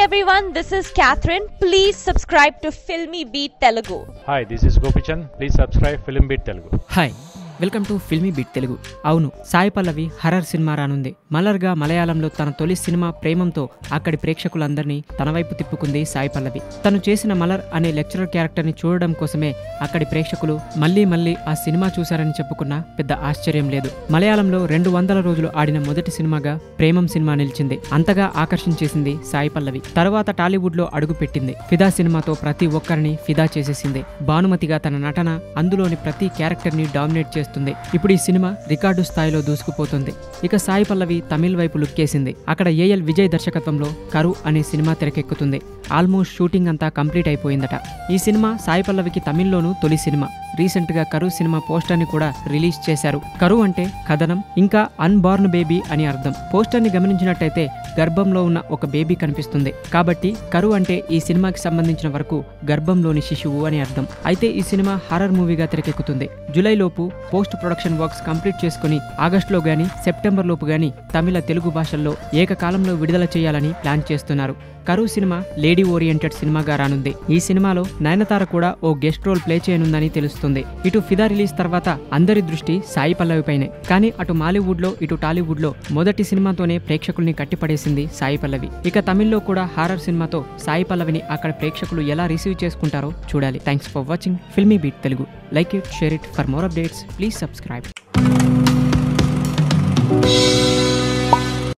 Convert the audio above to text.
Hi everyone, this is Catherine. Please subscribe to Filmy Beat Telugu. Hi, this is Gopichand. Please subscribe Film Beat Telugu. Hi, welcome to Filmi Beat Telugu. అవును సాయి పల్లవి horror cinema రానుంది. మలర్గా మలయాళంలో తన తొలి cinema ప్రేమంతో అక్కడి ప్రేక్షకులందరినీ తన వైపు తిప్పుకుంది సాయి పల్లవి. తను చేసిన మలర్ అనే లెక్చరర్ క్యారెక్టర్ని చూడడం కోసమే అక్కడి ప్రేక్షకులు మళ్ళీ మళ్ళీ ఆ సినిమా చూశారని చెప్పుకున్నా పెద్ద ఆశ్చర్యం లేదు. మలయాళంలో రెండు వందల రోజులు ఆడిన మొదటి సినిమాగా ప్రేమం సినిమా నిలిచింది. అంతగా ఆకర్షించేసింది సాయి పల్లవి. తర్వాత టాలీవుడ్లో అడుగుపెట్టింది ఫిదా సినిమాతో ప్రతి ఒక్కరిని ఫిదా చేసేసింది. భానుమతిగా తన నటన అందులోని ప్రతి క్యారెక్టర్ని డామినేట్ చేస్తుంది ఇప్పుడు ఈ సినిమా రికార్డు స్థాయిలో దూసుకుపోతుంది. ఇక సాయి పల్లవి తమిళ్ వైపు లుక్కేసింది అక్కడ ఏఎల్ విజయ్ దర్శకత్వంలో కరు అనే సినిమా తెరకెక్కుతుంది. ఆల్మోస్ట్ షూటింగ్ అంతా కంప్లీట్ అయిపోయిందట. ఈ సినిమా సాయి పల్లవికి తమిళ్ళోనూ తొలి సినిమా. రీసెంట్గా సినిమా పోస్టర్ని కూడా రిలీజ్ చేశారు. కరువు అంటే కథనం ఇంకా అన్బార్న్ బేబీ అని అర్థం. పోస్టర్ని గమనించినట్టయితే గర్భంలో ఉన్న ఒక బేబీ కనిపిస్తుంది. కాబట్టి కరువు అంటే ఈ సినిమాకి సంబంధించిన వరకు గర్భంలోని శిశువు అని అర్థం. అయితే ఈ సినిమా హారర్ మూవీగా తెరకెక్కుతుంది. జూలై లోపు పోస్ట్ ప్రొడక్షన్ వర్క్స్ కంప్లీట్ చేసుకుని ఆగస్టులో గాని సెప్టెంబర్ లోపు గాని తమిళ తెలుగు భాషల్లో ఏకకాలంలో విడుదల చేయాలని ప్లాన్ చేస్తున్నారు. కరువు సినిమా లేడీ ఓరియంటెడ్ సినిమాగా రానుంది. ఈ సినిమాలో నయనతార కూడా ఓ గెస్ట్ రోల్ ప్లే చేయనుందని తెలుస్తుంది ఇటు ఫిదా రిలీజ్ తర్వాత అందరి దృష్టి సాయి పల్లవిపైనే కానీ అటు మాలీవుడ్లో ఇటు టాలీవుడ్లో మొదటి సినిమాతోనే ప్రేక్షకుల్ని కట్టిపడేసింది సాయి పల్లవి. ఇక తమిళ్ళో కూడా హారర్ సినిమాతో సాయి పల్లవిని అక్కడ ప్రేక్షకులు ఎలా రిసీవ్ చేసుకుంటారో చూడాలి. Thanks for watching. Filmi Beat Telugu. Like it share it. For more updates please subscribe.